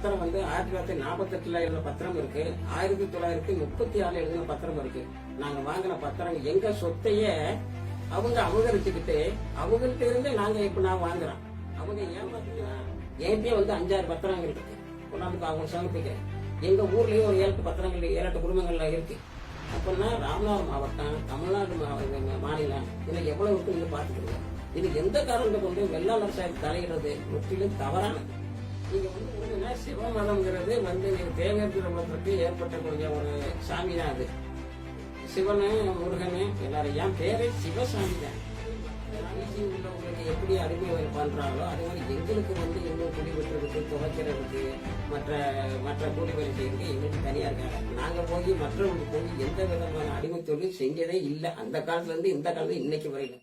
பத்திரம் வந்து ஆயிரத்தி தொள்ளாயிரத்தி நாற்பத்தெட்டுல எழுதின பத்திரம் இருக்கு. ஆயிரத்தி தொள்ளாயிரத்தி முப்பத்தி ஆறுல எழுதின பத்திரம் இருக்கு. நாங்க வாங்கின பத்திரம் எங்க சொத்தையே அவங்க அபகரிச்சுக்கிட்டு அவங்கள்ட்ட இருந்து நாங்க இப்ப நான் வாங்குறோம். அவங்க ஏன் பாத்தீங்கன்னா என்கிட்டயே வந்து அஞ்சாறு பத்திரங்கள் இருக்கு. கொண்டாந்து அவங்க சமர்ப்பிக்கிறேன் எங்க ஊர்லயும் ஒரு ஏழு பத்திரங்கள் ஏழு குடும்பங்கள்ல இருக்கு. அப்படின்னா ராமநாதபுரம் மாவட்டம் தமிழ்நாடு மா- மாநிலம். இதுல எவ்வளவு இருக்கு நீங்க பாத்துக்கிறீங்க இது எந்த காரணத்தை கொண்டு வெள்ளாளர் சாஹிப் தலையிடுறது முற்றிலும் தவறானது. நீங்க வந்து உண்மையா சிவமதம்ங்கிறது வந்து நீங்க தேவேந்திரபுரத்திற்கு ஏற்பட்டக்கூடிய ஒரு சாமி தான் அது. சிவனு முருகனு எல்லாரும் என் பேரே சிவசாமி தான் உள்ளவங்களுக்கு எப்படி அடிமை பண்றாங்களோ அதே மாதிரி எங்களுக்கு வந்து இன்னும் குடி வெட்டுறதுக்கு துவைக்கிறதுக்கு மற்ற மற்ற கூலி வேலை செய்யறதுக்கு எங்களுக்கு தனியா இருக்காங்க. நாங்க போய் மற்றவங்களுக்கு போய் எந்த விதமான அடிமை தொழில் செஞ்சதே இல்லை. அந்த காலத்துல இருந்து இந்த காலத்துல இன்னைக்கு வரையில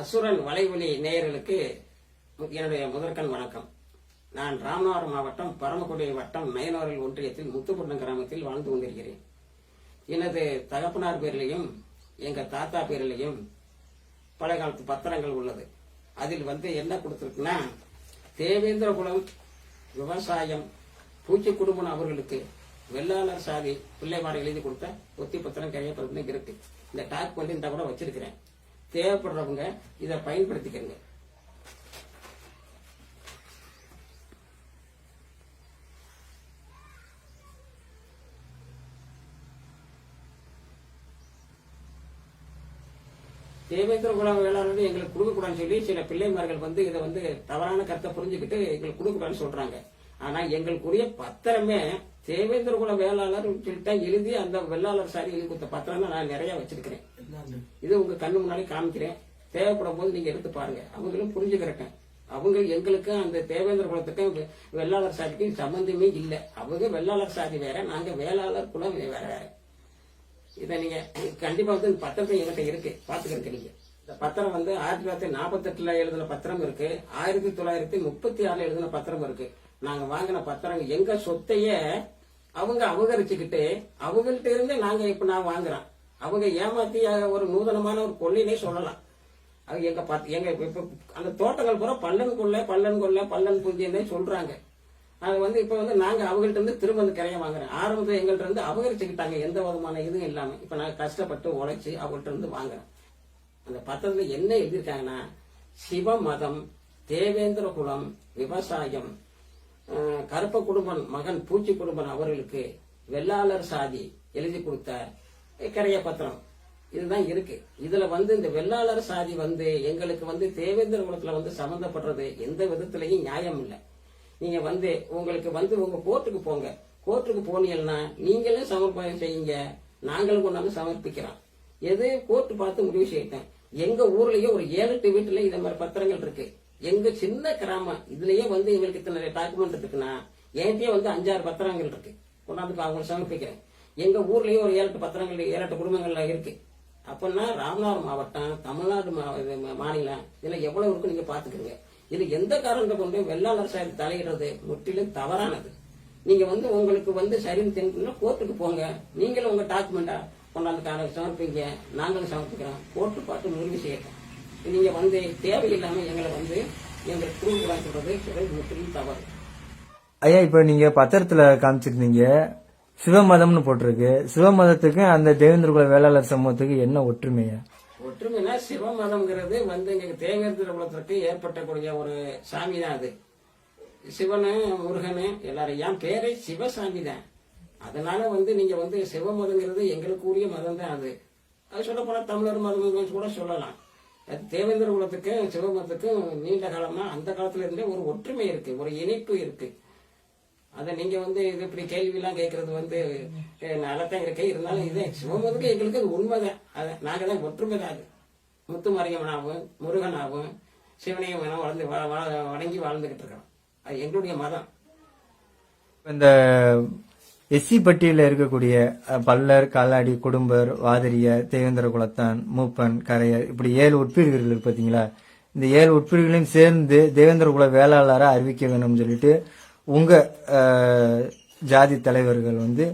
அசுரன் வலைவலி நேயர்களுக்கு என்னுடைய முதற்கண் வணக்கம். நான் ராமநாதபுரம் மாவட்டம் பரமக்குடி வட்டம் நயனோரல் ஒன்றியத்தில் முத்துப்பட்டினம் கிராமத்தில் வாழ்ந்து கொண்டிருக்கிறேன். எனது தகப்பனார் பேரிலையும் எங்கள் தாத்தா பேரிலையும் பழைய காலத்து பத்திரங்கள் உள்ளது. அதில் வந்து என்ன கொடுத்துருக்குன்னா தேவேந்திரகுலம் விவசாயம் பூச்சி குடும்பம் அவர்களுக்கு வெள்ளாளர் சாதி பிள்ளைமாடு எழுதி கொடுத்த ஒத்தி பத்திரம் கையப்பத்திரம் இருக்கு. இந்த டாக் வந்து இந்த கூட வச்சிருக்கிறேன். தேவைப்படுறவங்க இதை பயன்படுத்திக்கங்க. தேவேந்திர குலம் வேளாண் எங்களுக்கு கொடுக்கக்கூடாதுன்னு சொல்லி சில பிள்ளைமார்கள் வந்து இதை வந்து தவறான கருத்தை புரிஞ்சுக்கிட்டு எங்களுக்கு கொடுக்கக்கூடாதுன்னு சொல்றாங்க. ஆனா எங்களுக்குரிய பத்திரமே தேவேந்திர குல வேளாளர் சொல்லிட்டு எழுதி அந்த வெள்ளாளர் சாரி எழுதி கொடுத்த பத்திரம் நான் நிறைய வச்சிருக்கிறேன். இது உங்க கண்ணு முன்னாடி காமிக்கிறேன். தேவைப்படும் போது நீங்க எடுத்து பாருங்க. அவங்களும் புரிஞ்சுக்கிறேன் அவங்க எங்களுக்கு அந்த தேவேந்திர குலத்துக்கும் வெள்ளாளர் சாதிக்கும் சம்பந்தமே இல்லை. அவங்க வெள்ளாளர் சாதி வேற நாங்க வேளாளர் குலம் வேற வேற. இதை நீங்க கண்டிப்பா வந்து பத்திரத்தை என்கிட்ட இருக்கு. பாத்துக்கிறீங்க நீங்க. இந்த பத்திரம் வந்து ஆயிரத்தி தொள்ளாயிரத்தி நாற்பத்தெட்டுல எழுதின பத்திரம் இருக்கு. ஆயிரத்தி தொள்ளாயிரத்தி முப்பத்தி ஆறுல எழுதின பத்திரம் இருக்கு. நாங்க வாங்கின பத்திரம் எங்க சொத்தையே அவங்க அபகரிச்சுக்கிட்டு அவங்கள்ட்ட இருந்து நாங்க இப்ப நான் வாங்குறோம். அவங்க ஏமாத்தி ஒரு நூதனமான ஒரு கொள்ளினே சொல்லலாம். அது எங்க பத்- எங்க இப்ப- அந்த தோட்டங்கள் பூரா பல்லன் கொள்ள பல்லன் கொள்ள பல்லன் புந்தியன்னே சொல்றாங்க. அது வந்து இப்ப வந்து நாங்க அவங்கள்ட்ட இருந்து திரும்ப அந்த கரையை வாங்குறேன் ஆரம்பத்தில் எங்கள்ட்ட இருந்து அபகரிச்சுக்கிட்டாங்க எந்த விதமான இதுவும் இல்லாம. இப்ப நாங்க கஷ்டப்பட்டு உழைச்சு அவங்கள்ட்ட இருந்து வாங்குறோம். அந்த பத்திரத்துல என்ன எழுதியிருக்காங்கன்னா சிவ மதம் தேவேந்திர குலம் விவசாயம் கருப்ப குடும்பன் மகன் பூச்சி குடும்பன் அவர்களுக்கு வெள்ளாளர் சாதி எழுதி கொடுத்த கரைய பத்திரம். இதுதான் இருக்கு. இதுல வந்து இந்த வெள்ளாளர் சாதி வந்து எங்களுக்கு வந்து தேவேந்திர குலத்துல வந்து சம்பந்தப்படுறது எந்த விதத்திலையும் நியாயம் இல்லை. நீங்க வந்து உங்களுக்கு வந்து உங்க கோர்ட்டுக்கு போங்க. கோர்ட்டுக்கு போனீங்கன்னா நீங்களும் சமர்ப்பணம் செய்யுங்க. நாங்களும் கொண்டாந்து சமர்ப்பிக்கிறோம். எது? கோர்ட்டு பார்த்து முடிவு செய்யட்டேன் எங்க ஊர்லயே ஒரு ஏழு எட்டு வீட்டுல இந்த மாதிரி பத்திரங்கள் இருக்கு. எங்க சின்ன கிராமம் இதுலயே வந்து எங்களுக்கு இத்தனை டாக்குமெண்ட் இருக்குன்னா என்கிட்டயே வந்து அஞ்சாறு பத்திரங்கள் இருக்கு. கொண்டாந்து அவங்க சமர்ப்பிக்கிறேன். எங்க ஊர்லயே ஒரு ஏழு பத்திரங்கள் ஏழு குடும்பங்கள்ல இருக்கு. அப்படின்னா ராமநாதபுரம் மாவட்டம் தமிழ்நாடு மா- மாநிலம் இதுல எவ்வளவு இருக்கு நீங்க பாத்துக்கிறீங்க இது எந்த காரணத்தை கொண்டு வெள்ளாளர் சாதி தலையிடுறது முற்றிலும் தவறானது. நீங்க வந்து உங்களுக்கு வந்து சரின்னு தெரிஞ்சுன்னா கோர்ட்டுக்கு போங்க. நீங்களும் உங்க டாக்குமெண்டா கொண்டாந்து கால சமர்ப்பிங்க. நாங்களும் சமர்ப்பிக்கிறோம். கோர்ட்டு பார்த்து முடிவு செய்யட்டும். நீங்க வந்து தேவையில்லாம எங்களை வந்து எங்களுக்கு தூண்டுதான் சொல்றது முற்றிலும் தவறு. ஐயா இப்ப நீங்க பத்திரத்துல காமிச்சிருந்தீங்க. சிவமதம்னு போட்டிருக்கு. சிவமதத்துக்கு அந்த தேவேந்திர குல வேளாளர் சமூகத்துக்கு என்ன ஒற்றுமையா ஒற்றுமைனா சிவமதம்ங்கிறது வந்து எங்க தேவேந்திர குலத்திற்கு ஏற்பட்டக்கூடிய ஒரு சாமி தான் அது. சிவனு முருகனு எல்லாரும் என் பேரே சிவசாமி தான் அதனால வந்து நீங்க வந்து சிவமதங்கிறது எங்களுக்கு உரிய மதம் தான் அது. அது சொல்ல போனா தமிழர் மதம் கூட சொல்லலாம். அது தேவேந்திர குலத்துக்கும் சிவமதத்துக்கும் நீண்ட காலமா அந்த காலத்துல இருந்தே ஒரு ஒற்றுமை இருக்கு ஒரு இணைப்பு இருக்கு. அதை நீங்க வந்து இது இப்படி கேள்வி எல்லாம் கேட்கறது வந்து அஹ், நல்லாத்தான் இருக்கு இருந்தாலும் இது சிவமதுக்கு எங்களுக்கு அது உண்மைதான். அதை நாங்க தான் ஒற்றுமை தான் அது. முத்துமாரியம்மனாகவும் முருகனாகவும் சிவனையும் வளர்ந்து வ- வணங்கி வாழ்ந்துகிட்டு இருக்கிறோம். அது எங்களுடைய மதம். இந்த எஸ்சி பட்டியலில் இருக்கக்கூடிய பல்லர் காலாடி குடும்பர் வாதிரியர் தேவேந்திர குலத்தான் மூப்பன் கரையர் இப்படி ஏழு உட்பிரிவுகள் இருக்கு இந்த ஏழு உட்பிரிவுகளையும் சேர்ந்து தேவேந்திர குல வேளாளராக அறிவிக்க வேணும்னு சொல்லிட்டு உங்கள் ஜாதி தலைவர்கள் வந்து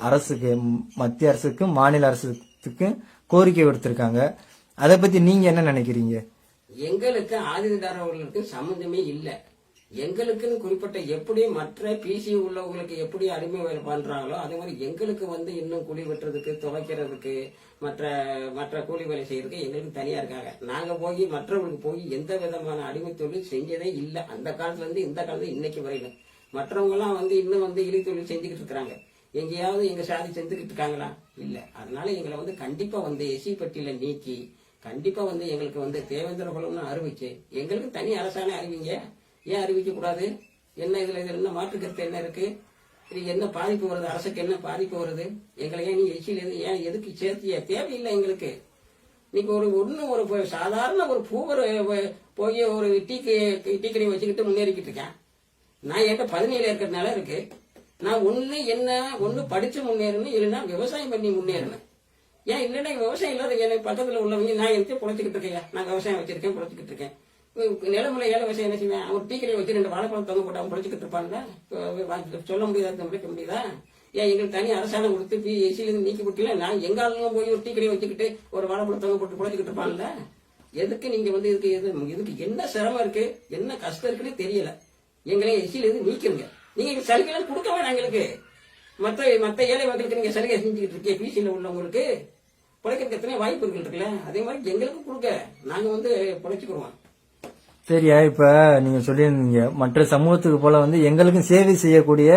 அரசுக்கு மத்திய அரசுக்கும் மாநில அரசுக்கும் கோரிக்கை விடுத்திருக்காங்க. அதை பற்றி நீங்கள் என்ன நினைக்கிறீங்க? எங்களுக்கு ஆதிதாரர்களுக்கு சம்மந்தமே இல்லை. எங்களுக்குன்னு குறிப்பிட்ட எப்படி மற்ற பிசி உள்ளவங்களுக்கு எப்படி அடிமை வேலை பண்றாங்களோ அதே மாதிரி எங்களுக்கு வந்து இன்னும் குழி வெட்டுறதுக்கு துவைக்கிறதுக்கு மற்ற மற்ற கூலி வேலை செய்யறதுக்கு எங்களுக்கு தனியா இருக்காங்க. நாங்க போய் மற்றவங்களுக்கு போய் எந்த விதமான அடிமை தொழில் செஞ்சதே இல்லை. அந்த காலத்துல இருந்து இந்த காலத்துல இன்னைக்கு வரையிலும். மற்றவங்க எல்லாம் வந்து இன்னும் வந்து இழி தொழில் செஞ்சுக்கிட்டு இருக்கிறாங்க. எங்கேயாவது எங்க சாதி செஞ்சுக்கிட்டு இருக்காங்களா? இல்ல. அதனால எங்களை வந்து கண்டிப்பா வந்து எசி பட்டியல நீக்கி கண்டிப்பா வந்து எங்களுக்கு வந்து தேவேந்திர குலம்னு அறிவிச்சு எங்களுக்கு தனி அரசாணை அறிவிங்க. ஏன் அறிவிக்க கூடாது? என்ன இதுல இதுல என்ன மாற்று கருத்து என்ன இருக்கு? இது என்ன பாதிப்பு வருது? அரசுக்கு என்ன பாதிப்பு வருது? எங்களை ஏன் நீ எச்சியில ஏன் எதுக்கு சேர்த்திய? தேவையில்லை எங்களுக்கு. நீங்க ஒரு ஒண்ணு ஒரு சாதாரண ஒரு பூவர் போய் ஒரு டீ க- டீ கடை வச்சுக்கிட்டு முன்னேறிக்கிட்டு இருக்கேன். நான் என்கிட்ட பதினேழு இருக்கிறதுனால நிலம் இருக்கு. நான் ஒண்ணு என்ன ஒண்ணு படிச்சு முன்னேறணும் இல்லைன்னா விவசாயம் பண்ணி முன்னேறணும். ஏன் இல்லைன்னா விவசாயம் இல்லாத எனக்கு பக்கத்துல உள்ளவங்க நான் எடுத்து பிழைச்சிக்கிட்டு இருக்கேன். நான் விவசாயம் வச்சிருக்கேன் பொழைச்சிக்கிட்டு இருக்கேன். நிலமுல ஏழை விஷயம் என்ன செய்வேன்? அவன் டீ கடையை வச்சு ரெண்டு வாழைப்பழம் தொங்க போட்டு அவன் பொழைச்சிக்கிட்டு இருப்பான்ல? சொல்ல முடியாத? முடிக்க முடியுதா? ஏன் எங்களுக்கு தனி அரசாங்கம் கொடுத்து பி எசிலிருந்து நீக்கி விட்டீங்களா நான் எங்க ஆளுங்க போய் ஒரு டீ கடையை வச்சுக்கிட்டு ஒரு வாழைப்பழம் தொங்க போட்டு பொழைச்சிக்கிட்டு இருப்பான்ல? எதுக்கு நீங்க வந்து இதுக்கு எது இதுக்கு என்ன சிரமம் இருக்கு? என்ன கஷ்டம் இருக்குன்னு தெரியல. எங்களை எசிலிருந்து நீக்கிருங்க. நீங்க எங்க கொடுக்க வேணாம் எங்களுக்கு. மத்த மத்த ஏழை மக்களுக்கு நீங்க சலுகை செஞ்சுக்கிட்டு இருக்கீங்க. பிசியில உள்ளவங்களுக்கு. பிழைக்கிறதுக்கு எத்தனை வாய்ப்புகள் இருக்குல்ல. அதே மாதிரி எங்களுக்கு கொடுக்க நாங்க வந்து பிழைச்சுக்குருவோம். சரியா? இப்ப நீங்க சொல்லியிருந்தீங்க. மற்ற சமூகத்துக்கு போல வந்து எங்களுக்கும் சேவை செய்யக்கூடிய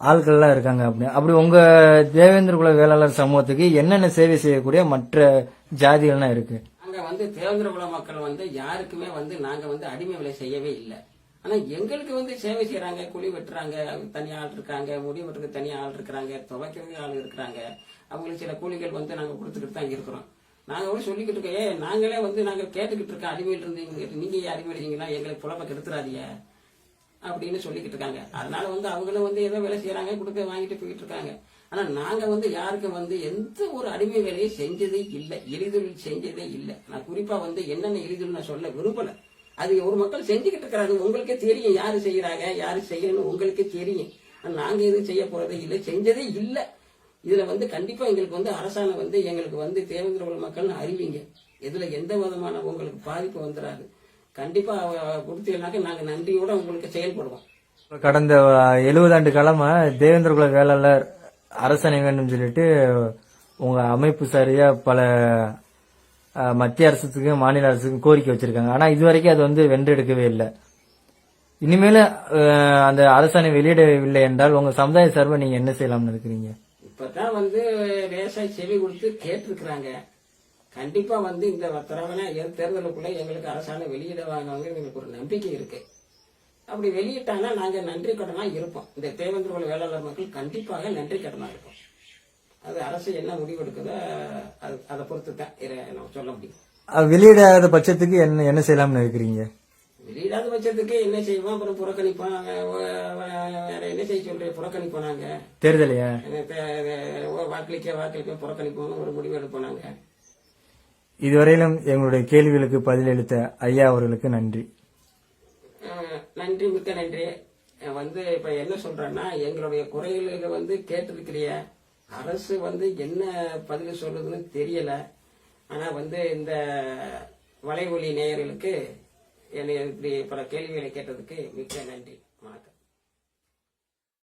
ஆட்கள்லாம் இருக்காங்க அப்படி அப்படி உங்க தேவேந்திர குல வேளாளர் சமூகத்துக்கு என்னென்ன சேவை செய்யக்கூடிய மற்ற ஜாதிகள்லாம் இருக்கு? அங்க வந்து தேவேந்திர குல மக்கள் வந்து யாருக்குமே வந்து நாங்க வந்து அடிமை விலை செய்யவே இல்லை. ஆனா எங்களுக்கு வந்து சேவை செய்யறாங்க குழி வெட்டுறாங்க தனி ஆள் இருக்காங்க முடி வெட்டுறதுக்கு தனி ஆள் இருக்கிறாங்க துவைக்கிறதுக்கு ஆள் இருக்கிறாங்க அவங்களுக்கு சில கூலிகள் வந்து நாங்க கொடுத்துக்கிட்டு தான் இருக்கிறோம். நாங்க கூட சொல்லிக்கிட்டு இருக்கோம். ஏ நாங்களே வந்து நாங்க கேட்டுக்கிட்டு இருக்கோம் அடிமையில் இருந்தீங்க நீங்க ஏன் எங்களை புலப்ப கெடுத்துறாதீங்க அப்படின்னு சொல்லிக்கிட்டு இருக்காங்க. அதனால வந்து அவங்களும் வந்து ஏதோ வேலை செய்யறாங்க கொடுக்க வாங்கிட்டு போயிட்டு இருக்காங்க. ஆனா நாங்க வந்து யாருக்கும் வந்து எந்த ஒரு அடிமை வேலையை செஞ்சதே இல்லை எளிதொழில் செஞ்சதே இல்லை. நான் குறிப்பா வந்து என்னென்ன எளிதொழில் நான் சொல்ல விரும்பல. அது ஒரு மக்கள் செஞ்சுக்கிட்டு இருக்கிறாங்க. உங்களுக்கே தெரியும் யாரு செய்யறாங்க யாரு செய்யணும்னு உங்களுக்கே தெரியும். நாங்க எதுவும் செய்ய போறதே இல்லை செஞ்சதே இல்லை. இதுல வந்து கண்டிப்பா எங்களுக்கு வந்து அரசாங்கம் வந்து எங்களுக்கு வந்து தேவேந்திர குல மக்கள்னு அறிவிங்க. இதுல எந்த விதமான உங்களுக்கு பாதிப்பு வந்துடாது கண்டிப்பா கொடுத்தீங்கன்னாக்க நாங்க நன்றியோட உங்களுக்கு செயல்படுவோம். கடந்த எழுபது ஆண்டு காலமா தேவேந்திர குல வேளாளர் அரசணை வேண்டும் சொல்லிட்டு உங்க அமைப்பு சரியா பல மத்திய அரசுக்கும் மாநில அரசுக்கும் கோரிக்கை வச்சிருக்காங்க. ஆனா இதுவரைக்கும் அது வந்து வென்றெடுக்கவே இல்லை. இனிமேல அந்த அரசாணை வெளியிடவில்லை என்றால் உங்க சமுதாய சார்பை நீங்க என்ன செய்யலாம்னு இருக்கிறீங்க இப்பதான் வந்து லேசா செவி கொடுத்து கேட்டிருக்கிறாங்க. கண்டிப்பா வந்து இந்த தடவை தேர்தலுக்குள்ள எங்களுக்கு அரசாங்கம் வெளியிடுவாங்க எங்களுக்கு ஒரு நம்பிக்கை இருக்கு. அப்படி வெளியிட்டாங்கன்னா நாங்க நன்றி கடனா இருப்போம். இந்த தேவேந்திர வேளாளர் மக்கள் கண்டிப்பாக நன்றி கடனா இருப்போம். அது அரசு என்ன முடிவு எடுக்குதோ அது அதை பொறுத்து தான் இதை நம்ம சொல்ல முடியும். வெளியிடாத பட்சத்துக்கு என்ன என்ன செய்யலாம்னு இருக்கிறீங்க வெளியிடாத பட்சத்துக்கு என்ன செய்வோம்? அப்புறம் வ- வேற என்ன செய்ய சொல்றேன் புறக்கணிப்போம் நாங்க. தேர்தலையா? வாக்களிக்க வாக்களிக்க புறக்கணிப்போம் ஒரு முடிவு எடுப்போம் நாங்க. இதுவரையிலும் எங்களுடைய கேள்விகளுக்கு பதிலளித்த ஐயா அவர்களுக்கு நன்றி. நன்றி மிக்க நன்றி. வந்து இப்ப என்ன சொல்றேன்னா எங்களுடைய குறைகளுக்கு வந்து கேட்டிருக்கிறிய அரசு வந்து என்ன பதில் சொல்றதுன்னு தெரியல. ஆனா வந்து இந்த வலைவொலி நேயர்களுக்கு என்னை இப்படி பல கேள்விகளை கேட்டதுக்கு மிக்க நன்றி வணக்கம்